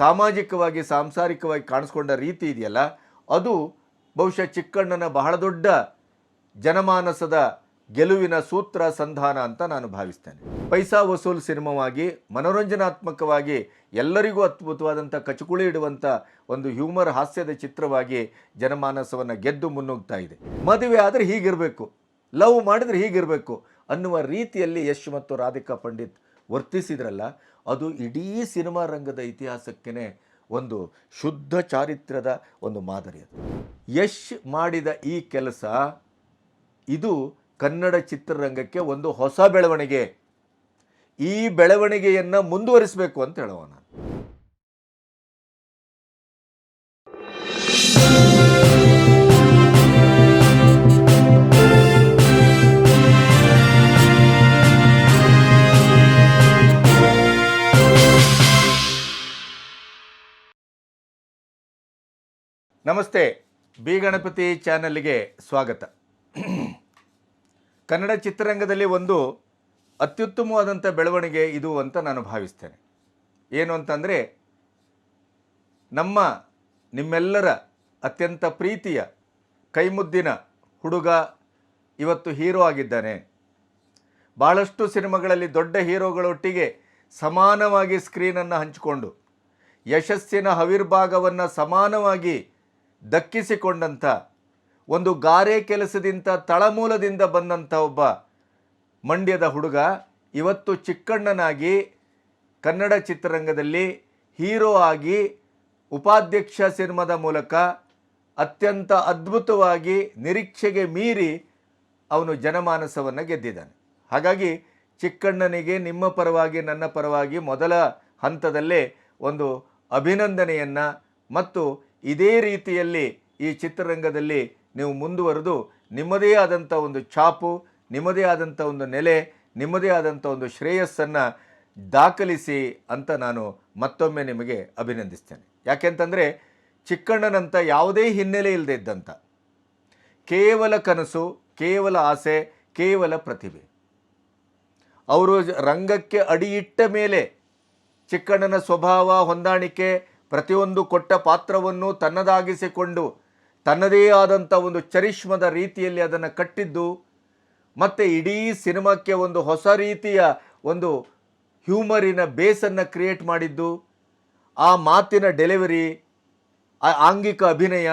ಸಾಮಾಜಿಕವಾಗಿ, ಸಾಂಸಾರಿಕವಾಗಿ ಕಾಣಿಸ್ಕೊಂಡ ರೀತಿ ಇದೆಯಲ್ಲ, ಅದು ಬಹುಶಃ ಚಿಕ್ಕಣ್ಣನ ಬಹಳ ದೊಡ್ಡ ಜನಮಾನಸದ ಗೆಲುವಿನ ಸೂತ್ರ ಸಂಧಾನ ಅಂತ ನಾನು ಭಾವಿಸ್ತೇನೆ. ಪೈಸಾ ವಸೂಲ್ ಸಿನಿಮಾವಾಗಿ, ಮನೋರಂಜನಾತ್ಮಕವಾಗಿ, ಎಲ್ಲರಿಗೂ ಅದ್ಭುತವಾದಂಥ ಕಚುಕುಳಿ ಇಡುವಂಥ ಒಂದು ಹ್ಯೂಮರ್ ಹಾಸ್ಯದ ಚಿತ್ರವಾಗಿ ಜನಮಾನಸವನ್ನು ಗೆದ್ದು ಮುನ್ನುಗ್ತಾ ಇದೆ. ಮದುವೆ ಆದರೆ ಹೀಗಿರಬೇಕು, ಲವ್ ಮಾಡಿದ್ರೆ ಹೀಗಿರಬೇಕು ಅನ್ನುವ ರೀತಿಯಲ್ಲಿ ಯಶ್ ಮತ್ತು ರಾಧಿಕಾ ಪಂಡಿತ್ ವರ್ತಿಸಿದ್ರಲ್ಲ ಅದು ಇಡೀ ಸಿನಿಮಾ ರಂಗದ ಇತಿಹಾಸಕ್ಕೇ ಒಂದು ಶುದ್ಧ ಚಾರಿತ್ರ್ಯದ ಒಂದು ಮಾದರಿ ಅದು. ಯಶ್ ಮಾಡಿದ ಈ ಕೆಲಸ ಇದು ಕನ್ನಡ ಚಿತ್ರರಂಗಕ್ಕೆ ಒಂದು ಹೊಸ ಬೆಳವಣಿಗೆ. ಈ ಬೆಳವಣಿಗೆಯನ್ನು ಮುಂದುವರಿಸಬೇಕು ಅಂತ ಹೇಳುವ ನಮಸ್ತೆ, ಬಿ ಗಣಪತಿ ಚಾನಲ್ಗೆ ಸ್ವಾಗತ. ಕನ್ನಡ ಚಿತ್ರರಂಗದಲ್ಲಿ ಒಂದು ಅತ್ಯುತ್ತಮವಾದಂಥ ಬೆಳವಣಿಗೆ ಇದು ಅಂತ ನಾನು ಭಾವಿಸ್ತೇನೆ. ಏನು ಅಂತಂದರೆ, ನಮ್ಮ ನಿಮ್ಮೆಲ್ಲರ ಅತ್ಯಂತ ಪ್ರೀತಿಯ ಕೈಮುದ್ದಿನ ಹುಡುಗ ಇವತ್ತು ಹೀರೋ ಆಗಿದ್ದಾನೆ. ಭಾಳಷ್ಟು ಸಿನಿಮಾಗಳಲ್ಲಿ ದೊಡ್ಡ ಹೀರೋಗಳೊಟ್ಟಿಗೆ ಸಮಾನವಾಗಿ ಸ್ಕ್ರೀನನ್ನು ಹಂಚಿಕೊಂಡು, ಯಶಸ್ಸಿನ ಹವಿರ್ಭಾಗವನ್ನು ಸಮಾನವಾಗಿ ದಕ್ಕಿಸಿಕೊಂಡಂಥ, ಒಂದು ಗಾರೆ ಕೆಲಸದಿಂದ ತಳಮೂಲದಿಂದ ಬಂದಂಥ ಒಬ್ಬ ಮಂಡ್ಯದ ಹುಡುಗ, ಇವತ್ತು ಚಿಕ್ಕಣ್ಣನಾಗಿ ಕನ್ನಡ ಚಿತ್ರರಂಗದಲ್ಲಿ ಹೀರೋ ಆಗಿ ಉಪಾಧ್ಯಕ್ಷ ಸಿನಿಮಾದ ಮೂಲಕ ಅತ್ಯಂತ ಅದ್ಭುತವಾಗಿ ನಿರೀಕ್ಷೆಗೆ ಮೀರಿ ಅವನು ಜನಮಾನಸವನ್ನು ಗೆದ್ದಿದ್ದಾನೆ. ಹಾಗಾಗಿ ಚಿಕ್ಕಣ್ಣನಿಗೆ ನಿಮ್ಮ ಪರವಾಗಿ, ನನ್ನ ಪರವಾಗಿ ಮೊದಲ ಹಂತದಲ್ಲೇ ಒಂದು ಅಭಿನಂದನೆಯನ್ನು ಮತ್ತು ಇದೇ ರೀತಿಯಲ್ಲಿ ಈ ಚಿತ್ರರಂಗದಲ್ಲಿ ನೀವು ಮುಂದುವರೆದು ನಿಮ್ಮದೇ ಆದಂಥ ಒಂದು ಛಾಪು, ನಿಮ್ಮದೇ ಆದಂಥ ಒಂದು ನೆಲೆ, ನಿಮ್ಮದೇ ಆದಂಥ ಒಂದು ಶ್ರೇಯಸ್ಸನ್ನು ದಾಖಲಿಸಿ ಅಂತ ನಾನು ಮತ್ತೊಮ್ಮೆ ನಿಮಗೆ ಅಭಿನಂದಿಸ್ತೇನೆ. ಯಾಕೆಂತಂದರೆ ಚಿಕ್ಕಣ್ಣನಂಥ ಯಾವುದೇ ಹಿನ್ನೆಲೆ ಇಲ್ಲದೇ ಇದ್ದಂಥ, ಕೇವಲ ಕನಸು, ಕೇವಲ ಆಸೆ, ಕೇವಲ ಪ್ರತಿಭೆ. ಅವರು ರಂಗಕ್ಕೆ ಅಡಿಯಿಟ್ಟ ಮೇಲೆ ಚಿಕ್ಕಣ್ಣನ ಸ್ವಭಾವ ಹೊಂದಾಣಿಕೆ ಪ್ರತಿಯೊಂದು ಕೊಟ್ಟ ಪಾತ್ರವನ್ನು ತನ್ನದಾಗಿಸಿಕೊಂಡು ತನ್ನದೇ ಆದಂಥ ಒಂದು ಚರಿಷ್ಮದ ರೀತಿಯಲ್ಲಿ ಅದನ್ನು ಕಟ್ಟಿದ್ದು, ಮತ್ತು ಇಡೀ ಸಿನಿಮಾಕ್ಕೆ ಒಂದು ಹೊಸ ರೀತಿಯ ಒಂದು ಹ್ಯೂಮರಿನ ಬೇಸನ್ನು ಕ್ರಿಯೇಟ್ ಮಾಡಿದ್ದು, ಆ ಮಾತಿನ ಡೆಲಿವರಿ, ಆ ಆಂಗಿಕ ಅಭಿನಯ,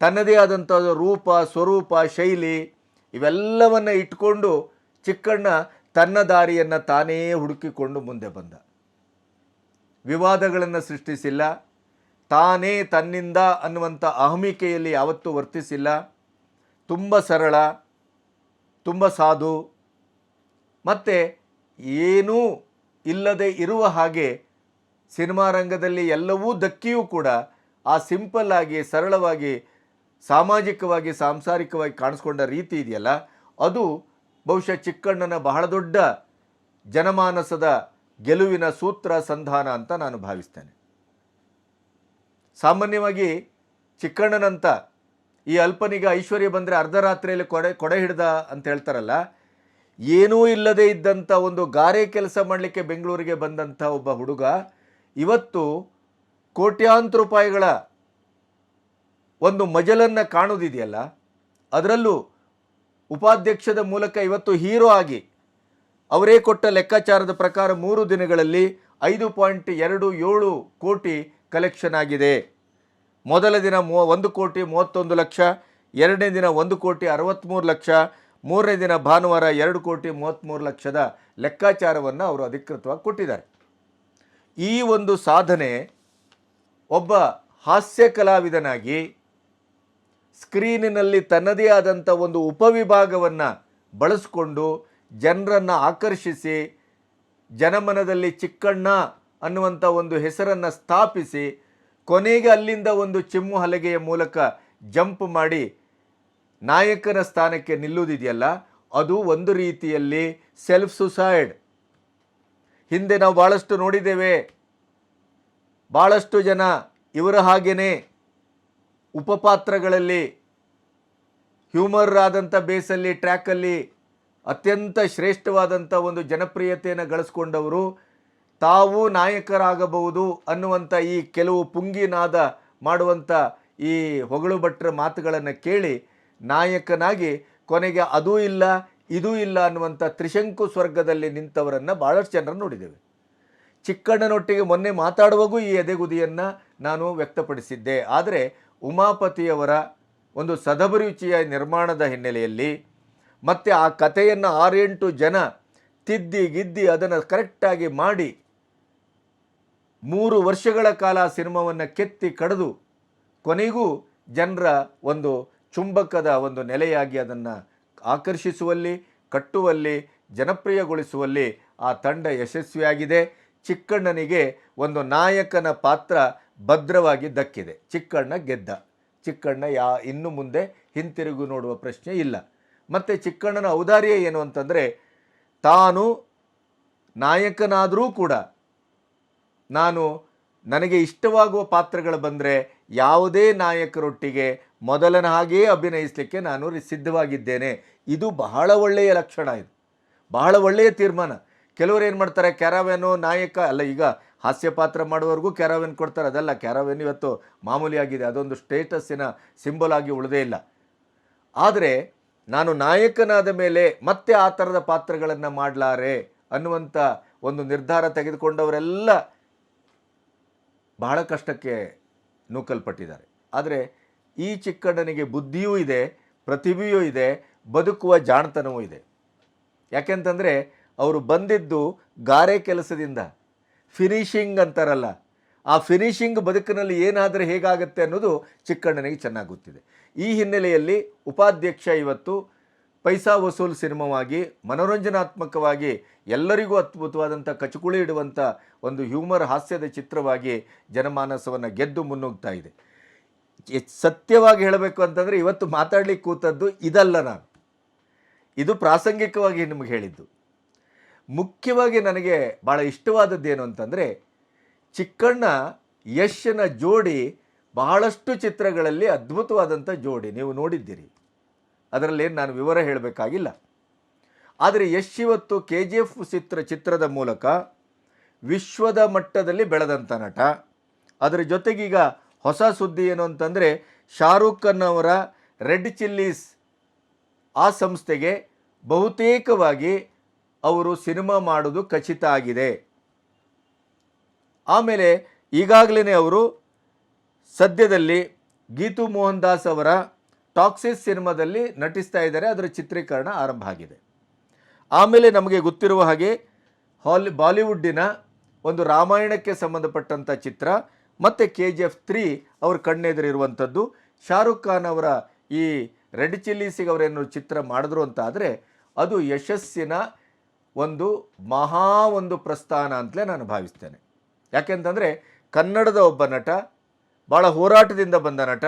ತನ್ನದೇ ಆದಂಥ ರೂಪ, ಸ್ವರೂಪ, ಶೈಲಿ ಇವೆಲ್ಲವನ್ನು ಇಟ್ಕೊಂಡು ಚಿಕ್ಕಣ್ಣ ತನ್ನ ದಾರಿಯನ್ನು ತಾನೇ ಹುಡುಕಿಕೊಂಡು ಮುಂದೆ ಬಂದ. ವಿವಾದಗಳನ್ನು ಸೃಷ್ಟಿಸಿಲ್ಲ. ತಾನೇ ತನ್ನಿಂದ ಅನ್ನುವಂಥ ಅಹಮಿಕೆಯಲ್ಲಿ ಯಾವತ್ತೂ ವರ್ತಿಸಿಲ್ಲ. ತುಂಬ ಸರಳ, ತುಂಬ ಸಾಧು. ಮತ್ತು ಏನೂ ಇಲ್ಲದೆ ಇರುವ ಹಾಗೆ ಸಿನಿಮಾ ರಂಗದಲ್ಲಿ ಎಲ್ಲವೂ ದಕ್ಕಿಯೂ ಕೂಡ ಆ ಸಿಂಪಲ್ ಆಗಿ, ಸರಳವಾಗಿ, ಸಾಮಾಜಿಕವಾಗಿ, ಸಾಂಸಾರಿಕವಾಗಿ ಕಾಣಿಸ್ಕೊಂಡ ರೀತಿ ಇದೆಯಲ್ಲ, ಅದು ಬಹುಶಃ ಚಿಕ್ಕಣ್ಣನ ಬಹಳ ದೊಡ್ಡ ಜನಮಾನಸದ ಗೆಲುವಿನ ಸೂತ್ರ ಸಂಧಾನ ಅಂತ ನಾನು ಭಾವಿಸ್ತೇನೆ. ಸಾಮಾನ್ಯವಾಗಿ ಚಿಕ್ಕಣ್ಣನಂತ ಈ ಅಲ್ಪನಿಗ ಐಶ್ವರ್ಯ ಬಂದರೆ ಅರ್ಧ ರಾತ್ರಿಯಲ್ಲಿ ಕೊಡೆ ಕೊಡೆ ಹಿಡ್ದ ಅಂತ ಹೇಳ್ತಾರಲ್ಲ, ಏನೂ ಇಲ್ಲದೆ ಇದ್ದಂಥ ಒಂದು ಗಾರೆ ಕೆಲಸ ಮಾಡಲಿಕ್ಕೆ ಬೆಂಗಳೂರಿಗೆ ಬಂದಂಥ ಒಬ್ಬ ಹುಡುಗ ಇವತ್ತು ಕೋಟ್ಯಾಂತರ ರೂಪಾಯಿಗಳ ಒಂದು ಮಜಲನ್ನು ಕಾಣೋದಿದೆಯಲ್ಲ, ಅದರಲ್ಲೂ ಉಪಾಧ್ಯಕ್ಷದ ಮೂಲಕ ಇವತ್ತು ಹೀರೋ ಆಗಿ ಅವರೇ ಕೊಟ್ಟ ಲೆಕ್ಕಾಚಾರದ ಪ್ರಕಾರ ಮೂರು ದಿನಗಳಲ್ಲಿ ಐದು ಪಾಯಿಂಟ್ ಎರಡು ಏಳು ಕೋಟಿ ಕಲೆಕ್ಷನ್ ಆಗಿದೆ. ಮೊದಲ ದಿನ ಮೂ ಒಂದು ಕೋಟಿ ಮೂವತ್ತೊಂದು ಲಕ್ಷ, ಎರಡನೇ ದಿನ ಒಂದು ಕೋಟಿ ಅರವತ್ತ್ಮೂರು ಲಕ್ಷ, ಮೂರನೇ ದಿನ ಭಾನುವಾರ ಎರಡು ಕೋಟಿ ಮೂವತ್ತ್ಮೂರು ಲಕ್ಷದ ಲೆಕ್ಕಾಚಾರವನ್ನು ಅವರು ಅಧಿಕೃತವಾಗಿ ಕೊಟ್ಟಿದ್ದಾರೆ. ಈ ಒಂದು ಸಾಧನೆ ಒಬ್ಬ ಹಾಸ್ಯ ಕಲಾವಿದನಾಗಿ ಸ್ಕ್ರೀನಿನಲ್ಲಿ ತನ್ನದೇ ಆದಂಥ ಒಂದು ಉಪವಿಭಾಗವನ್ನು ಬಳಸಿಕೊಂಡು ಜನರನ್ನು ಆಕರ್ಷಿಸಿ, ಜನಮನದಲ್ಲಿ ಚಿಕ್ಕಣ್ಣ ಅನ್ನುವಂಥ ಒಂದು ಹೆಸರನ್ನು ಸ್ಥಾಪಿಸಿ, ಕೊನೆಗೆ ಅಲ್ಲಿಂದ ಒಂದು ಚಿಮ್ಮು ಹಲಗೆಯ ಮೂಲಕ ಜಂಪ್ ಮಾಡಿ ನಾಯಕನ ಸ್ಥಾನಕ್ಕೆ ನಿಲ್ಲುವುದಿದೆಯಲ್ಲ, ಅದು ಒಂದು ರೀತಿಯಲ್ಲಿ ಸೆಲ್ಫ್ ಸುಸೈಡ್ ಹಿಂದೆ ನಾವು ಭಾಳಷ್ಟು ನೋಡಿದ್ದೇವೆ. ಭಾಳಷ್ಟು ಜನ ಇವರ ಹಾಗೆಯೇ ಉಪಪಾತ್ರಗಳಲ್ಲಿ ಹ್ಯೂಮರ್ ಆದಂಥ ಬೇಸಲ್ಲಿ ಟ್ರ್ಯಾಕಲ್ಲಿ ಅತ್ಯಂತ ಶ್ರೇಷ್ಠವಾದಂಥ ಒಂದು ಜನಪ್ರಿಯತೆಯನ್ನು ಗಳಿಸ್ಕೊಂಡವರು ತಾವು ನಾಯಕರಾಗಬಹುದು ಅನ್ನುವಂಥ ಈ ಕೆಲವು ಪುಂಗಿನಾದ ಮಾಡುವಂಥ ಈ ಹೊಗಳು ಭಟ್ರ ಮಾತುಗಳನ್ನು ಕೇಳಿ ನಾಯಕನಾಗಿ ಕೊನೆಗೆ ಅದೂ ಇಲ್ಲ, ಇದೂ ಇಲ್ಲ ಅನ್ನುವಂಥ ತ್ರಿಶಂಕು ಸ್ವರ್ಗದಲ್ಲಿ ನಿಂತವರನ್ನು ಭಾಳಷ್ಟು ಜನರು ನೋಡಿದ್ದೇವೆ. ಚಿಕ್ಕಣ್ಣನೊಟ್ಟಿಗೆ ಮೊನ್ನೆ ಮಾತಾಡುವಾಗೂ ಈ ಎದೆಗುದಿಯನ್ನು ನಾನು ವ್ಯಕ್ತಪಡಿಸಿದ್ದೆ. ಆದರೆ ಉಮಾಪತಿಯವರ ಒಂದು ಸದಭಿರುಚಿಯ ನಿರ್ಮಾಣದ ಹಿನ್ನೆಲೆಯಲ್ಲಿ ಮತ್ತು ಆ ಕಥೆಯನ್ನು ಆರೆಂಟು ಜನ ತಿದ್ದಿ ಗಿದ್ದಿ ಅದನ್ನು ಕರೆಕ್ಟಾಗಿ ಮಾಡಿ ಮೂರು ವರ್ಷಗಳ ಕಾಲ ಸಿನಿಮಾವನ್ನು ಕೆತ್ತಿ ಕಡಿದು ಕೊನೆಗೂ ಜನರ ಒಂದು ಚುಂಬಕದ ಒಂದು ನೆಲೆಯಾಗಿ ಅದನ್ನು ಆಕರ್ಷಿಸುವಲ್ಲಿ, ಕಟ್ಟುವಲ್ಲಿ, ಜನಪ್ರಿಯಗೊಳಿಸುವಲ್ಲಿ ಆ ತಂಡ ಯಶಸ್ವಿಯಾಗಿದೆ. ಚಿಕ್ಕಣ್ಣನಿಗೆ ಒಂದು ನಾಯಕನ ಪಾತ್ರ ಭದ್ರವಾಗಿ ದಕ್ಕಿದೆ. ಚಿಕ್ಕಣ್ಣ ಗೆದ್ದ. ಚಿಕ್ಕಣ್ಣ ಯಾ, ಇನ್ನು ಮುಂದೆ ಹಿಂತಿರುಗು ನೋಡುವ ಪ್ರಶ್ನೆ ಇಲ್ಲ. ಮತ್ತು ಚಿಕ್ಕಣ್ಣನ ಔದಾರ್ಯ ಏನು ಅಂತಂದರೆ ತಾನು ನಾಯಕನಾದರೂ ಕೂಡ ನಾನು ನನಗೆ ಇಷ್ಟವಾಗುವ ಪಾತ್ರಗಳು ಬಂದರೆ ಯಾವುದೇ ನಾಯಕರೊಟ್ಟಿಗೆ ಮೊದಲನ ಹಾಗೆಯೇ ಅಭಿನಯಿಸಲಿಕ್ಕೆ ನಾನು ಸಿದ್ಧವಾಗಿದ್ದೇನೆ. ಇದು ಬಹಳ ಒಳ್ಳೆಯ ಲಕ್ಷಣ ಇದು. ಬಹಳ ಒಳ್ಳೆಯ ತೀರ್ಮಾನ. ಕೆಲವರು ಏನು ಮಾಡ್ತಾರೆ ಕ್ಯಾರಾವೆನೋ ನಾಯಕ, ಅಲ್ಲ ಈಗ ಹಾಸ್ಯ ಪಾತ್ರ ಮಾಡುವವರೆಗೂ ಕ್ಯಾರಾವೆನ್ ಕೊಡ್ತಾರೆ. ಅದಲ್ಲ, ಕ್ಯಾರಾವೆನ್ ಇವತ್ತು ಮಾಮೂಲಿಯಾಗಿದೆ. ಅದೊಂದು ಸ್ಟೇಟಸ್ಸಿನ ಸಿಂಬಲ್ ಆಗಿ ಉಳಿದೇ ಇಲ್ಲ. ಆದರೆ ನಾನು ನಾಯಕನಾದ ಮೇಲೆ ಮತ್ತೆ ಆ ಥರದ ಪಾತ್ರಗಳನ್ನು ಮಾಡಲಾರೆ ಅನ್ನುವಂಥ ಒಂದು ನಿರ್ಧಾರ ತೆಗೆದುಕೊಂಡವರೆಲ್ಲ ಬಹಳ ಕಷ್ಟಕ್ಕೆ ನೂಕಲ್ಪಟ್ಟಿದ್ದಾರೆ. ಆದರೆ ಈ ಚಿಕ್ಕಣ್ಣನಿಗೆ ಬುದ್ಧಿಯೂ ಇದೆ, ಪ್ರತಿಭೆಯೂ ಇದೆ, ಬದುಕುವ ಜಾಣತನವೂ ಇದೆ. ಯಾಕೆಂತಂದರೆ ಅವರು ಬಂದಿದ್ದು ಗಾರೆ ಕೆಲಸದಿಂದ ಫಿನಿಷಿಂಗ್ ಅಂತಾರಲ್ಲ, ಆ ಫಿನಿಷಿಂಗ್ ಬದುಕಿನಲ್ಲಿ ಏನಾದರೆ ಹೇಗಾಗುತ್ತೆ ಅನ್ನೋದು ಚಿಕ್ಕಣ್ಣನಿಗೆ ಚೆನ್ನಾಗಿ ಗೊತ್ತಿದೆ. ಈ ಹಿನ್ನೆಲೆಯಲ್ಲಿ ಉಪಾಧ್ಯಕ್ಷ ಇವತ್ತು ಪೈಸಾ ವಸೂಲ್ ಸಿನಿಮಾವಾಗಿ, ಮನೋರಂಜನಾತ್ಮಕವಾಗಿ, ಎಲ್ಲರಿಗೂ ಅದ್ಭುತವಾದಂಥ ಕಚುಕುಳಿ ಇಡುವಂಥ ಒಂದು ಹ್ಯೂಮರ್ ಹಾಸ್ಯದ ಚಿತ್ರವಾಗಿ ಜನಮಾನಸವನ್ನು ಗೆದ್ದು ಮುನ್ನುಗ್ತಾ ಇದೆ. ಸತ್ಯವಾಗಿ ಹೇಳಬೇಕು ಅಂತಂದರೆ ಇವತ್ತು ಮಾತಾಡ್ಲಿಕ್ಕೆ ಕೂತದ್ದು ಇದಲ್ಲ ನಾನು. ಇದು ಪ್ರಾಸಂಗಿಕವಾಗಿ ನಿಮಗೆ ಹೇಳಿದ್ದು. ಮುಖ್ಯವಾಗಿ ನನಗೆ ಭಾಳ ಇಷ್ಟವಾದದ್ದೇನು ಅಂತಂದರೆ ಚಿಕ್ಕಣ್ಣ ಯಶನ ಜೋಡಿ ಬಹಳಷ್ಟು ಚಿತ್ರಗಳಲ್ಲಿ ಅದ್ಭುತವಾದಂಥ ಜೋಡಿ ನೀವು ನೋಡಿದ್ದೀರಿ. ಅದರಲ್ಲೇನು ನಾನು ವಿವರ ಹೇಳಬೇಕಾಗಿಲ್ಲ. ಆದರೆ ಯಶ್ ಇವತ್ತು ಕೆ ಜಿ ಎಫ್ ಚಿತ್ರ, ಚಿತ್ರದ ಮೂಲಕ ವಿಶ್ವದ ಮಟ್ಟದಲ್ಲಿ ಬೆಳೆದಂಥ ನಟ. ಅದರ ಜೊತೆಗೀಗ ಹೊಸ ಸುದ್ದಿ ಏನು ಅಂತಂದರೆ ಶಾರುಖ್ ಖಾನ್ ಅವರ ರೆಡ್ ಚಿಲ್ಲೀಸ್ ಆ ಸಂಸ್ಥೆಗೆ ಬಹುತೇಕವಾಗಿ ಅವರು ಸಿನಿಮಾ ಮಾಡೋದು ಖಚಿತ ಆಗಿದೆ. ಆಮೇಲೆ ಈಗಾಗಲೇ ಅವರು ಸದ್ಯದಲ್ಲಿ ಗೀತು ಮೋಹನ್ ದಾಸ್ ಅವರ ಟಾಕ್ಸಿಸ್ ಸಿನಿಮಾದಲ್ಲಿ ನಟಿಸ್ತಾ ಇದ್ದಾರೆ. ಅದರ ಚಿತ್ರೀಕರಣ ಆರಂಭ ಆಗಿದೆ. ಆಮೇಲೆ ನಮಗೆ ಗೊತ್ತಿರುವ ಹಾಗೆ ಹಾಲಿ, ಬಾಲಿವುಡ್ಡಿನ ಒಂದು ರಾಮಾಯಣಕ್ಕೆ ಸಂಬಂಧಪಟ್ಟಂಥ ಚಿತ್ರ ಮತ್ತು ಕೆ ಜಿ ಎಫ್ ತ್ರೀ ಅವ್ರ ಕಣ್ಣೆದುರಿರುವಂಥದ್ದು ಶಾರುಖ್ ಖಾನ್ ಅವರ ಈ ರೆಡ್ ಚಿಲ್ಲೀಸಿಗೆ ಅವರೇನು ಚಿತ್ರ ಮಾಡಿದ್ರು ಅಂತ ಆದರೆ ಅದು ಯಶಸ್ಸಿನ ಒಂದು ಮಹಾ ಒಂದು ಪ್ರಸ್ಥಾನ ಅಂತಲೇ ನಾನು ಭಾವಿಸ್ತೇನೆ. ಯಾಕೆಂತಂದರೆ ಕನ್ನಡದ ಒಬ್ಬ ನಟ ಭಾಳ ಹೋರಾಟದಿಂದ ಬಂದ ನಟ.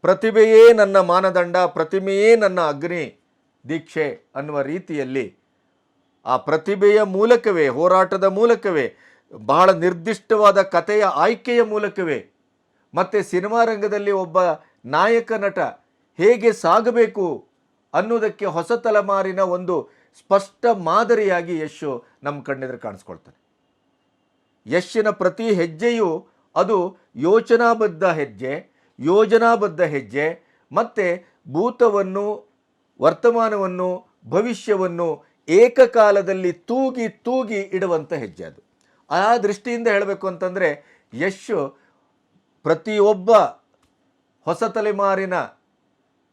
ಪ್ರತಿಭೆಯೇ ನನ್ನ ಮಾನದಂಡ, ಪ್ರತಿಮೆಯೇ ನನ್ನ ಅಗ್ನಿ ದೀಕ್ಷೆ ಅನ್ನುವ ರೀತಿಯಲ್ಲಿ ಆ ಪ್ರತಿಭೆಯ ಮೂಲಕವೇ, ಹೋರಾಟದ ಮೂಲಕವೇ, ಬಹಳ ನಿರ್ದಿಷ್ಟವಾದ ಕಥೆಯ ಆಯ್ಕೆಯ ಮೂಲಕವೇ, ಮತ್ತು ಸಿನಿಮಾ ರಂಗದಲ್ಲಿ ಒಬ್ಬ ನಾಯಕ ನಟ ಹೇಗೆ ಸಾಗಬೇಕು ಅನ್ನೋದಕ್ಕೆ ಹೊಸ ತಲೆಮಾರಿನ ಒಂದು ಸ್ಪಷ್ಟ ಮಾದರಿಯಾಗಿ ಯಶು ನಮ್ಮ ಕಣ್ಣೆದುರು ಕಾಣಿಸ್ಕೊಳ್ತಾನೆ. ಯಶಿನ ಪ್ರತಿ ಹೆಜ್ಜೆಯು ಅದು ಯೋಚನಾಬದ್ಧ ಹೆಜ್ಜೆ, ಯೋಜನಾಬದ್ಧ ಹೆಜ್ಜೆ, ಮತ್ತು ಭೂತವನ್ನು, ವರ್ತಮಾನವನ್ನು, ಭವಿಷ್ಯವನ್ನು ಏಕಕಾಲದಲ್ಲಿ ತೂಗಿ ತೂಗಿ ಇಡುವಂಥ ಹೆಜ್ಜೆ ಅದು. ಆ ದೃಷ್ಟಿಯಿಂದ ಹೇಳಬೇಕು ಅಂತಂದರೆ, ಯಶ್ ಪ್ರತಿಯೊಬ್ಬ ಹೊಸ ತಲೆಮಾರಿನ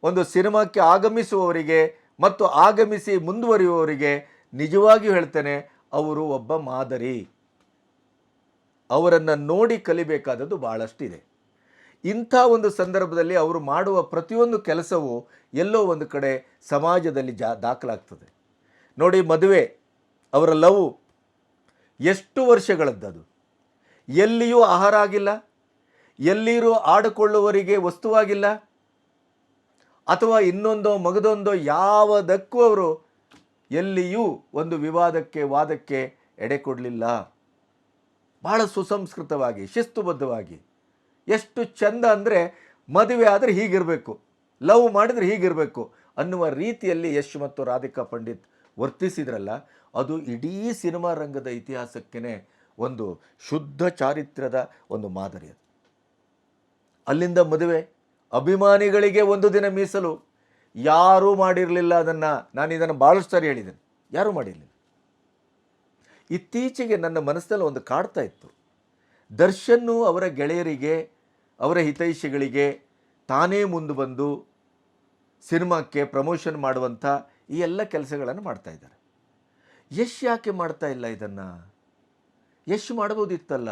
ಒಂದು ಸಿನಿಮಾಕ್ಕೆ ಆಗಮಿಸುವವರಿಗೆ ಮತ್ತು ಆಗಮಿಸಿ ಮುಂದುವರಿಯುವವರಿಗೆ ನಿಜವಾಗಿಯೂ ಹೇಳ್ತೇನೆ, ಅವರು ಒಬ್ಬ ಮಾದರಿ. ಅವರನ್ನು ನೋಡಿ ಕಲಿಬೇಕಾದದ್ದು ಭಾಳಷ್ಟಿದೆ ಇಂಥ ಒಂದು ಸಂದರ್ಭದಲ್ಲಿ ಅವರು ಮಾಡುವ ಪ್ರತಿಯೊಂದು ಕೆಲಸವೂ ಎಲ್ಲೋ ಒಂದು ಕಡೆ ಸಮಾಜದಲ್ಲಿ ಜಾ, ದಾಖಲಾಗ್ತದೆ. ನೋಡಿ ಮದುವೆ, ಅವರ ಲವ್, ಎಷ್ಟು ವರ್ಷಗಳದ್ದದು? ಎಲ್ಲಿಯೂ ಆಹಾರ ಆಗಿಲ್ಲ, ಎಲ್ಲಿರೂ ಆಡಿಕೊಳ್ಳುವವರಿಗೆ ವಸ್ತುವಾಗಿಲ್ಲ ಅಥವಾ ಇನ್ನೊಂದೋ ಮಗದೊಂದೋ ಯಾವುದಕ್ಕೂ ಅವರು ಎಲ್ಲಿಯೂ ಒಂದು ವಿವಾದಕ್ಕೆ, ವಾದಕ್ಕೆ ಎಡೆ ಕೊಡಲಿಲ್ಲ. ಬಹಳ ಸುಸಂಸ್ಕೃತವಾಗಿ, ಶಿಸ್ತುಬದ್ಧವಾಗಿ. ಎಷ್ಟು ಚಂದ ಅಂದರೆ ಮದುವೆ ಆದರೆ ಹೀಗಿರಬೇಕು, ಲವ್ ಮಾಡಿದರೆ ಹೀಗಿರಬೇಕು ಅನ್ನುವ ರೀತಿಯಲ್ಲಿ ಯಶ್ ಮತ್ತು ರಾಧಿಕಾ ಪಂಡಿತ್ ವರ್ತಿಸಿದ್ರಲ್ಲ, ಅದು ಇಡೀ ಸಿನಿಮಾ ರಂಗದ ಇತಿಹಾಸಕ್ಕೇ ಒಂದು ಶುದ್ಧ ಚಾರಿತ್ರ್ಯದ ಒಂದು ಮಾದರಿ ಅದು. ಅಲ್ಲಿಂದ ಮದುವೆ, ಅಭಿಮಾನಿಗಳಿಗೆ ಒಂದು ದಿನ ಮೀಸಲು, ಯಾರೂ ಮಾಡಿರಲಿಲ್ಲ ಅದನ್ನು ನಾನು ಇದನ್ನು ಭಾಳಷ್ಟು ಸಾರಿ ಹೇಳಿದ್ದೇನೆ, ಯಾರೂ ಮಾಡಿರಲಿಲ್ಲ. ಇತ್ತೀಚೆಗೆ ನನ್ನ ಮನಸ್ಸಿನಲ್ಲಿ ಒಂದು ಕಾಡ್ತಾ ಇತ್ತು. ದರ್ಶನ್ನು ಅವರ ಗೆಳೆಯರಿಗೆ, ಅವರ ಹಿತೈಷಿಗಳಿಗೆ ತಾನೇ ಮುಂದೆ ಬಂದು ಸಿನಿಮಾಕ್ಕೆ ಪ್ರಮೋಷನ್ ಮಾಡುವಂಥ ಈ ಎಲ್ಲ ಕೆಲಸಗಳನ್ನು ಮಾಡ್ತಾ ಇದ್ದಾರೆ. ಯಶ್ ಯಾಕೆ ಮಾಡ್ತಾ ಇಲ್ಲ ಇದನ್ನು? ಯಶ್ ಮಾಡ್ಬೋದಿತ್ತಲ್ಲ?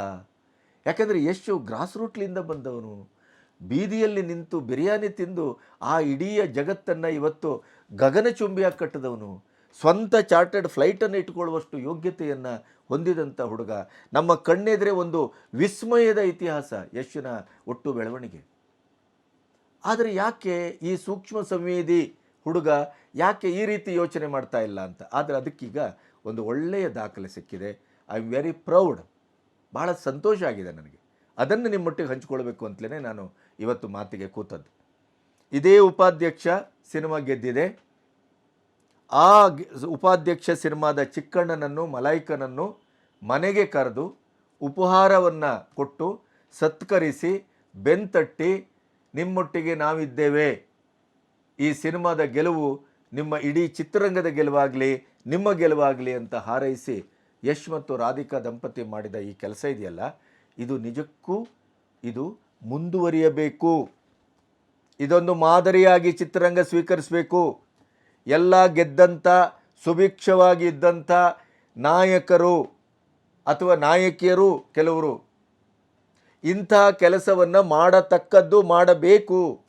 ಯಾಕಂದರೆ ಯಶ್ ಗ್ರಾಸ್ ರೂಟ್ಲಿಂದ ಬಂದವನು. ಬೀದಿಯಲ್ಲಿ ನಿಂತು ಬಿರಿಯಾನಿ ತಿಂದು ಆ ಇಡೀ ಜಗತ್ತನ್ನು ಇವತ್ತು ಗಗನಚುಂಬಿಯಾಗಿ ಕಟ್ಟಿದವನು. ಸ್ವಂತ ಚಾರ್ಟೆಡ್ ಫ್ಲೈಟನ್ನು ಇಟ್ಕೊಳ್ಳುವಷ್ಟು ಯೋಗ್ಯತೆಯನ್ನು ಹೊಂದಿದಂಥ ಹುಡುಗ. ನಮ್ಮ ಕಣ್ಣೆದರೆ ಒಂದು ವಿಸ್ಮಯದ ಇತಿಹಾಸ ಯಶನ ಒಟ್ಟು ಬೆಳವಣಿಗೆ. ಆದರೆ ಯಾಕೆ ಈ ಸೂಕ್ಷ್ಮ ಸಂವೇದಿ ಹುಡುಗ ಯಾಕೆ ಈ ರೀತಿ ಯೋಚನೆ ಮಾಡ್ತಾ ಇಲ್ಲ ಅಂತ? ಆದರೆ ಅದಕ್ಕೀಗ ಒಂದು ಒಳ್ಳೆಯ ದಾಖಲೆ ಸಿಕ್ಕಿದೆ. ಐ ಆಮ್ ವೆರಿ ಪ್ರೌಡ್ ಭಾಳ ಸಂತೋಷ ಆಗಿದೆ ನನಗೆ. ಅದನ್ನು ನಿಮ್ಮೊಟ್ಟಿಗೆ ಹಂಚ್ಕೊಳ್ಬೇಕು ಅಂತಲೇ ನಾನು ಇವತ್ತು ಮಾತಿಗೆ ಕೂತದ್ದು. ಇದೇ ಉಪಾಧ್ಯಕ್ಷ ಸಿನಿಮಾ ಗೆದ್ದಿದೆ. ಆ ಉಪಾಧ್ಯಕ್ಷ ಸಿನಿಮಾದ ಚಿಕ್ಕಣ್ಣನನ್ನು, ಮಲೈಕನನ್ನು ಮನೆಗೆ ಕರೆದು ಉಪಹಾರವನ್ನು ಕೊಟ್ಟು ಸತ್ಕರಿಸಿ, ಬೆಂತಟ್ಟಿ, ನಿಮ್ಮೊಟ್ಟಿಗೆ ನಾವಿದ್ದೇವೆ. ಈ ಸಿನಿಮಾದ ಗೆಲುವು ನಿಮ್ಮ ಇಡೀ ಚಿತ್ರರಂಗದ ಗೆಲುವಾಗಲಿ, ನಿಮ್ಮ ಗೆಲುವಾಗಲಿ ಅಂತ ಹಾರೈಸಿ ಯಶ್ ಮತ್ತು ರಾಧಿಕಾ ದಂಪತಿ ಮಾಡಿದ ಈ ಕೆಲಸ ಇದೆಯಲ್ಲ, ಇದು ನಿಜಕ್ಕೂ ಇದು ಮುಂದುವರಿಯಬೇಕು. ಇದೊಂದು ಮಾದರಿಯಾಗಿ ಚಿತ್ರರಂಗ ಸ್ವೀಕರಿಸಬೇಕು. ಎಲ್ಲ ಗೆದ್ದಂಥ, ಸುಭಿಕ್ಷವಾಗಿ ಇದ್ದಂಥ ನಾಯಕರು ಅಥವಾ ನಾಯಕಿಯರು ಕೆಲವರು. ಇಂಥ ಕೆಲಸವನ್ನು ಮಾಡತಕ್ಕದ್ದು ಮಾಡಬೇಕು.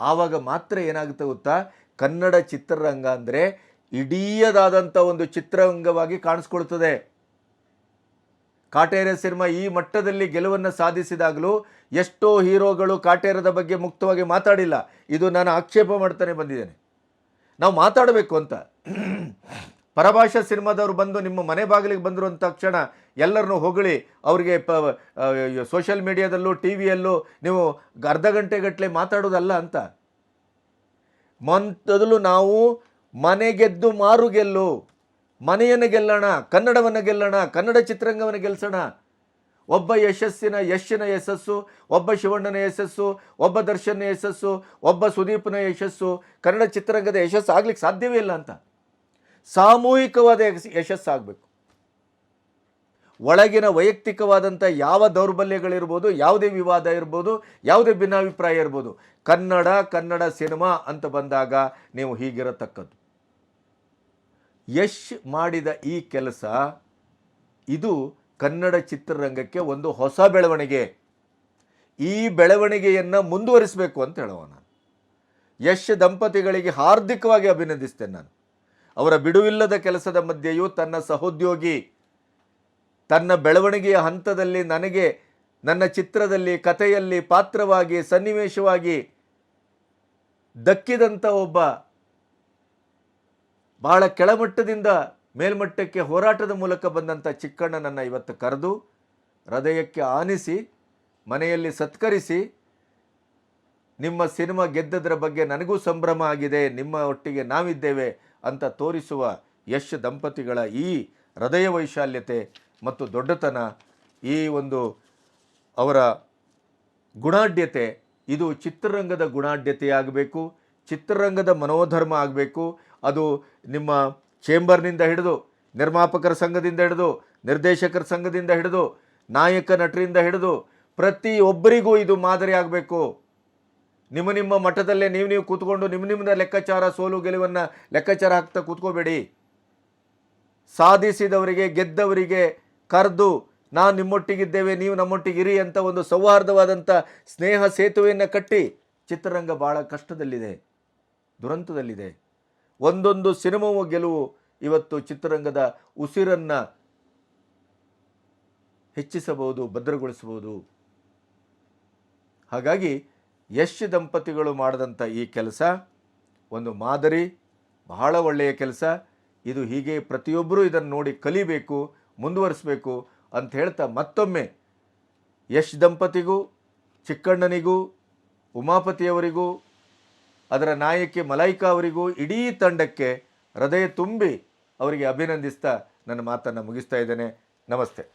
ಆವಾಗ ಮಾತ್ರ ಏನಾಗುತ್ತೆ ಗೊತ್ತಾ? ಕನ್ನಡ ಚಿತ್ರರಂಗ ಅಂದರೆ ಇಡೀಯದಾದಂಥ ಒಂದು ಚಿತ್ರರಂಗವಾಗಿ ಕಾಣಿಸ್ಕೊಳ್ತದೆ. ಕಾಟೇರ ಸಿನಿಮಾ ಈ ಮಟ್ಟದಲ್ಲಿ ಗೆಲುವನ್ನು ಸಾಧಿಸಿದಾಗಲೂ ಎಷ್ಟೋ ಹೀರೋಗಳು ಕಾಟೇರದ ಬಗ್ಗೆ ಮುಕ್ತವಾಗಿ ಮಾತಾಡಿಲ್ಲ. ಇದು ನಾನು ಆಕ್ಷೇಪ ಮಾಡ್ತಾನೆ ಬಂದಿದ್ದೇನೆ. ನಾವು ಮಾತಾಡಬೇಕು ಅಂತ. ಪರಭಾಷಾ ಸಿನಿಮಾದವರು ಬಂದು ನಿಮ್ಮ ಮನೆ ಬಾಗಿಲಿಗೆ ಬಂದರು ಅಂದ ತಕ್ಷಣ ಎಲ್ಲರನ್ನೂ ಹೊಗಳಿ ಅವರಿಗೆ ಪ ಸೋಷಿಯಲ್ ಮೀಡಿಯಾದಲ್ಲೂ, ಟಿ ವಿಯಲ್ಲೂ ನೀವು ಅರ್ಧ ಗಂಟೆಗಟ್ಟಲೆ ಮಾತಾಡೋದಲ್ಲ ಅಂತ. ಮೊದಲು ನಾವು ಮನೆ ಗೆದ್ದು ಮಾರು ಗೆಲ್ಲು, ಮನೆಯನ್ನು ಗೆಲ್ಲೋಣ, ಕನ್ನಡವನ್ನು ಗೆಲ್ಲೋಣ, ಕನ್ನಡ ಚಿತ್ರರಂಗವನ್ನು ಗೆಲ್ಸೋಣ ಒಬ್ಬ ಯಶಸ್ಸಿನ ಯಶಿನ ಯಶಸ್ಸು, ಒಬ್ಬ ಶಿವಣ್ಣನ ಯಶಸ್ಸು, ಒಬ್ಬ ದರ್ಶನ ಯಶಸ್ಸು, ಒಬ್ಬ ಸುದೀಪನ ಯಶಸ್ಸು, ಕನ್ನಡ ಚಿತ್ರರಂಗದ ಯಶಸ್ಸು ಆಗ್ಲಿಕ್ಕೆ ಸಾಧ್ಯವೇ ಇಲ್ಲ ಅಂತ. ಸಾಮೂಹಿಕವಾದ ಯಶಸ್- ಆಗಬೇಕು ಒಳಗಿನ ವೈಯಕ್ತಿಕವಾದಂಥ ಯಾವ ದೌರ್ಬಲ್ಯಗಳಿರ್ಬೋದು, ಯಾವುದೇ ವಿವಾದ ಇರ್ಬೋದು, ಯಾವುದೇ ಭಿನ್ನಾಭಿಪ್ರಾಯ ಇರ್ಬೋದು, ಕನ್ನಡ ಕನ್ನಡ ಸಿನಿಮಾ ಅಂತ ಬಂದಾಗ ನೀವು ಹೀಗಿರತಕ್ಕದ್ದು. ಯಶ್ ಮಾಡಿದ ಈ ಕೆಲಸ, ಇದು ಕನ್ನಡ ಚಿತ್ರರಂಗಕ್ಕೆ ಒಂದು ಹೊಸ ಬೆಳವಣಿಗೆ. ಈ ಬೆಳವಣಿಗೆಯನ್ನು ಮುಂದುವರಿಸಬೇಕು ಅಂತ ಹೇಳುವ ನಾನು. ಯಶ್ ದಂಪತಿಗಳಿಗೆ ಹಾರ್ದಿಕವಾಗಿ ಅಭಿನಂದಿಸ್ತೇನೆ ನಾನು. ಅವರ ಬಿಡುವಿಲ್ಲದ ಕೆಲಸದ ಮಧ್ಯೆಯೂ ತನ್ನ ಸಹೋದ್ಯೋಗಿ, ತನ್ನ ಬೆಳವಣಿಗೆಯ ಹಂತದಲ್ಲಿ ನನಗೆ, ನನ್ನ ಚಿತ್ರದಲ್ಲಿ, ಕಥೆಯಲ್ಲಿ ಪಾತ್ರವಾಗಿ, ಸನ್ನಿವೇಶವಾಗಿ ದಕ್ಕಿದಂಥ ಒಬ್ಬ, ಬಹಳ ಕೆಳಮಟ್ಟದಿಂದ ಮೇಲ್ಮಟ್ಟಕ್ಕೆ ಹೋರಾಟದ ಮೂಲಕ ಬಂದಂಥ ಚಿಕ್ಕಣ್ಣನನ್ನು ಇವತ್ತು ಕರೆದು ಹೃದಯಕ್ಕೆ ಆನಿಸಿ, ಮನೆಯಲ್ಲಿ ಸತ್ಕರಿಸಿ, ನಿಮ್ಮ ಸಿನಿಮಾ ಗೆದ್ದದರ ಬಗ್ಗೆ ನನಗೂ ಸಂಭ್ರಮ ಆಗಿದೆ, ನಿಮ್ಮ ಒಟ್ಟಿಗೆ ನಾವಿದ್ದೇವೆ ಅಂತ ತೋರಿಸುವ ಯಶ್ ದಂಪತಿಗಳ ಈ ಹೃದಯ ವೈಶಾಲ್ಯತೆ ಮತ್ತು ದೊಡ್ಡತನ, ಈ ಒಂದು ಅವರ ಗುಣಾಢ್ಯತೆ, ಇದು ಚಿತ್ರರಂಗದ ಗುಣಾಢ್ಯತೆಯಾಗಬೇಕು, ಚಿತ್ರರಂಗದ ಮನೋಧರ್ಮ ಆಗಬೇಕು, ಅದು ನಿಮ್ಮ ಚೇಂಬರ್ನಿಂದ ಹಿಡಿದು, ನಿರ್ಮಾಪಕರ ಸಂಘದಿಂದ ಹಿಡಿದು, ನಿರ್ದೇಶಕರ ಸಂಘದಿಂದ ಹಿಡಿದು, ನಾಯಕ ನಟರಿಂದ ಹಿಡಿದು ಪ್ರತಿಯೊಬ್ಬರಿಗೂ ಇದು ಮಾದರಿ ಆಗಬೇಕು. ನಿಮ್ಮ ನಿಮ್ಮ ಮಠದಲ್ಲೇ ನೀವು ನೀವು ಕೂತ್ಕೊಂಡು ನಿಮ್ಮ ನಿಮ್ಮದ ಲೆಕ್ಕಾಚಾರ, ಸೋಲು, ಗೆಲುವನ್ನು ಲೆಕ್ಕಾಚಾರ ಹಾಕ್ತಾ ಕೂತ್ಕೋಬೇಡಿ. ಸಾಧಿಸಿದವರಿಗೆ, ಗೆದ್ದವರಿಗೆ ಕರೆದು, ನಾನು ನಿಮ್ಮೊಟ್ಟಿಗಿದ್ದೇವೆ, ನೀವು ನಮ್ಮೊಟ್ಟಿಗಿರಿ ಅಂತ ಒಂದು ಸೌಹಾರ್ದವಾದಂಥ ಸ್ನೇಹ ಸೇತುವೆಯನ್ನು ಕಟ್ಟಿ ಚಿತ್ರರಂಗ ಭಾಳ ಕಷ್ಟದಲ್ಲಿದೆ, ದುರಂತದಲ್ಲಿದೆ. ಒಂದೊಂದು ಸಿನಿಮಾವು ಗೆಲುವು ಇವತ್ತು ಚಿತ್ರರಂಗದ ಉಸಿರನ್ನು ಹೆಚ್ಚಿಸಬಹುದು, ಭದ್ರಗೊಳಿಸಬಹುದು. ಹಾಗಾಗಿ ಯಶ್ ದಂಪತಿಗಳು ಮಾಡಿದಂಥ ಈ ಕೆಲಸ ಒಂದು ಮಾದರಿ, ಬಹಳ ಒಳ್ಳೆಯ ಕೆಲಸ. ಇದು ಹೀಗೆ ಪ್ರತಿಯೊಬ್ಬರೂ ಇದನ್ನು ನೋಡಿ ಕಲಿಬೇಕು, ಮುಂದುವರಿಸಬೇಕು ಅಂತ ಹೇಳ್ತಾ ಮತ್ತೊಮ್ಮೆ ಯಶ್ ದಂಪತಿಗೂ, ಚಿಕ್ಕಣ್ಣನಿಗೂ, ಉಮಾಪತಿಯವರಿಗೂ ಅದರ ನಾಯಕಿ ಮಲೈಕಾ ಅವರಿಗೂ ಇಡೀ ತಂಡಕ್ಕೆ ಹೃದಯ ತುಂಬಿ ಅವರಿಗೆ ಅಭಿನಂದಿಸ್ತಾ ನನ್ನ ಮಾತನ್ನು ಮುಗಿಸ್ತಾ ಇದ್ದೇನೆ. ನಮಸ್ತೆ.